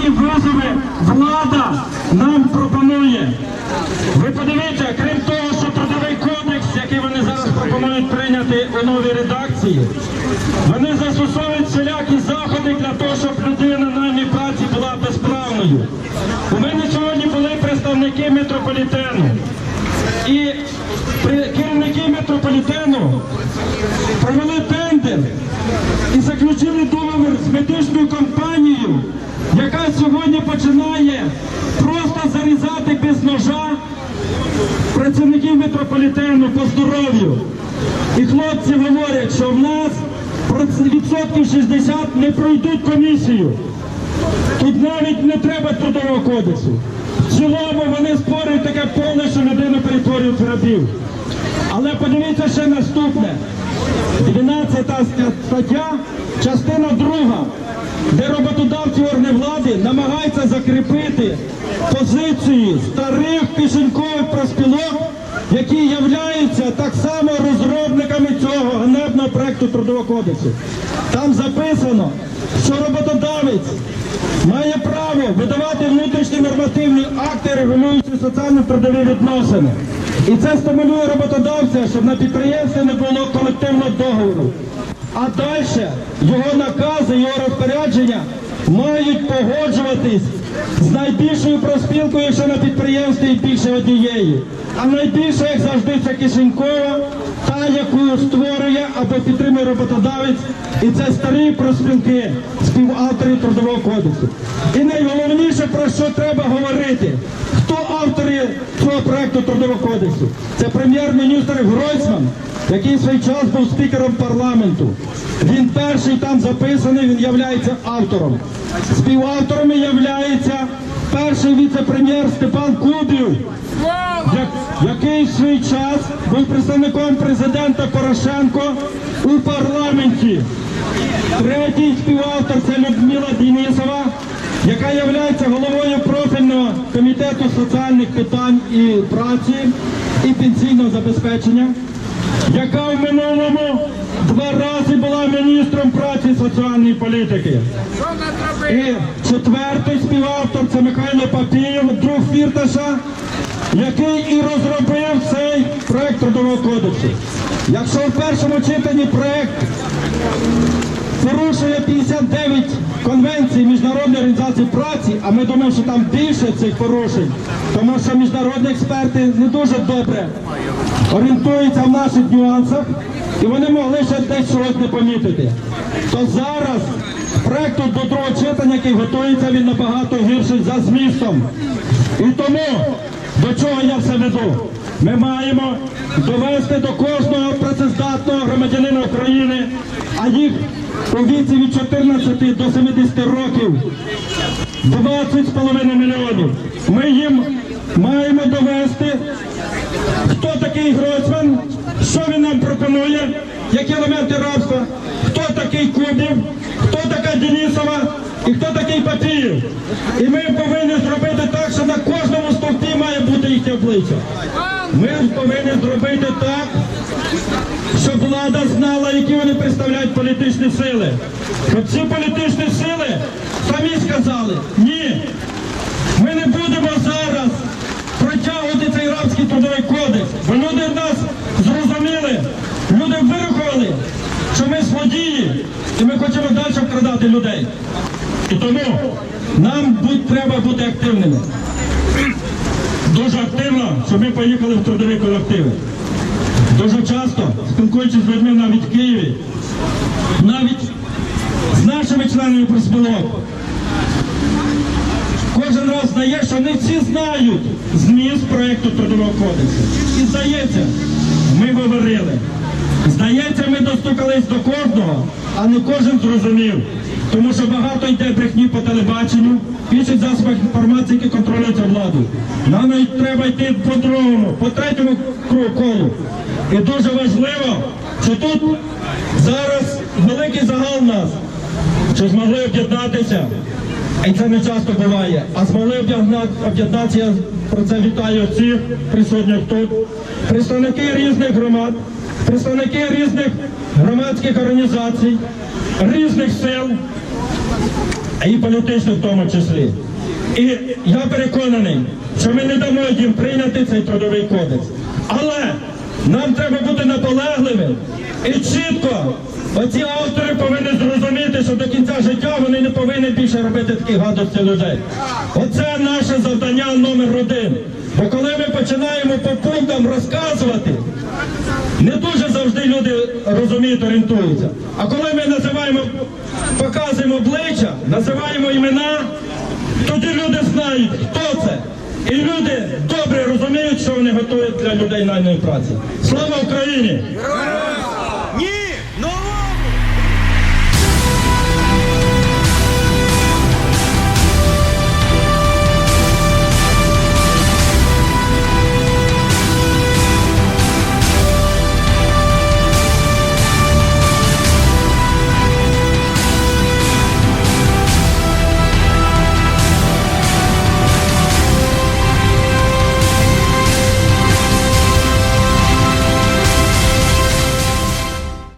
Постійні визови влада нам пропонує. Ви подивіться, крім того, що трудовий кодекс, який вони зараз пропонують прийняти у новій редакції, вони застосовують всілякі заходи для того, щоб людина наймі праці була безправною. У мене сьогодні були представники метрополітену. І керівники метрополітену провели тендер і заключили договір з медичною компанією, яка сьогодні починає просто зарізати без ножа працівників метрополітену по здоров'ю. І хлопці говорять, що в нас відсотків 60 не пройдуть комісію. Тут навіть не треба трудового кодексу. В цілому вони спорюють таке поле, що людину перетворюють в рабів. Але подивіться ще наступне. 12 стаття, частина 2, де роботодавці органи влади намагаються закріпити позиції старих кишенькових проспілок, які являються так само розробниками цього ганебного проекту трудового кодексу. Там записано, що роботодавець має право видавати внутрішні нормативні акти, регулюючи соціально-трудові відносини. І це стимулює роботодавця, щоб на підприємстві не було колективного договору. А далі його накази, його розпорядження мають погоджуватись з найбільшою проспілкою, якщо на підприємстві більше однієї. А найбільше, як завжди, це кишенькова, та, яку створює або підтримує роботодавець, і це старі проспілки, співавтори трудового кодексу. І найголовніше, про що треба говорити, хто автори цього проекту трудового кодексу? Це прем'єр-міністр Гройсман, який в свій час був спікером парламенту. Він перший там записаний, він являється автором. Співавторами являється перший віце-прем'єр Степан Кубів, який в свій час був представником президента Порошенко у парламенті. Третій співавтор це Людмила Денисова, яка є головою профільного комітету соціальних питань і праці і пенсійного забезпечення, яка в минулому два рази була міністром праці і соціальної політики. І четвертий співавтор це Михайло Папієв, друг Фірташа, який і розробив цей проект трудового кодексу. Якщо в першому читанні проект порушує 59 конвенцій Міжнародної організації праці, а ми думаємо, що там більше цих порушень, тому що міжнародні експерти не дуже добре орієнтуються в наших нюансах, і вони могли ще десь чогось не помітити. То зараз проект до другого читання, який готується, він набагато гірший за змістом. І тому до чого я все веду? Ми маємо довести до кожного працездатного громадянина України, а їх у віці від 14 до 70 років 20,5 мільйонів. Ми їм маємо довести, хто такий Гройсман, що він нам пропонує, які елементи рабства, хто такий Кубів, хто така Денисова і хто такий Папіїв. І ми повинні зробити так, що на кожному стовпі має бути їхнє обличчя. Ми повинні зробити так, щоб влада знала, які вони представляють політичні сили. Щоб ці політичні сили самі сказали, ні, ми не будемо зараз протягувати цей рабський трудовий кодекс, бо люди нас зрозуміли, люди вирахували, що ми злодії і ми хочемо далі вкрадати людей. І тому нам будь, треба бути активними. Дуже активно, щоб ми поїхали в трудові колективи. Дуже часто, спілкуючись з людьми навіть в Києві, навіть з нашими членами профспілок, кожен раз знає, що не всі знають зміст проєкту Трудового кодексу. І здається, ми говорили. Здається, ми достукались до кожного, а не кожен зрозумів. Тому що багато йде брехні по телебаченню, інших засобах інформації, які контролюються владою. Нам треба йти по другому, по третьому колу. І дуже важливо, що тут зараз великий загал нас, що змогли об'єднатися. І це не часто буває. А змогли об'єдна- об'єднатися, про це вітаю всіх присутніх тут. Представники різних громад, представники різних громадських організацій, різних сил, і політичних в тому числі. І я переконаний, що ми не дамо їм прийняти цей трудовий кодекс. Але нам треба бути наполегливими і чітко. Оці автори повинні зрозуміти, що до кінця життя вони не повинні більше робити такі гадості людей. Оце наше завдання номер один. Бо коли ми починаємо по пунктам розказувати, не дуже завжди люди розуміють, орієнтуються. А коли ми називаємо, показуємо обличчя, називаємо імена, тоді люди знають, хто це. І люди добре розуміють, що вони готують для людей найної праці. Слава Україні!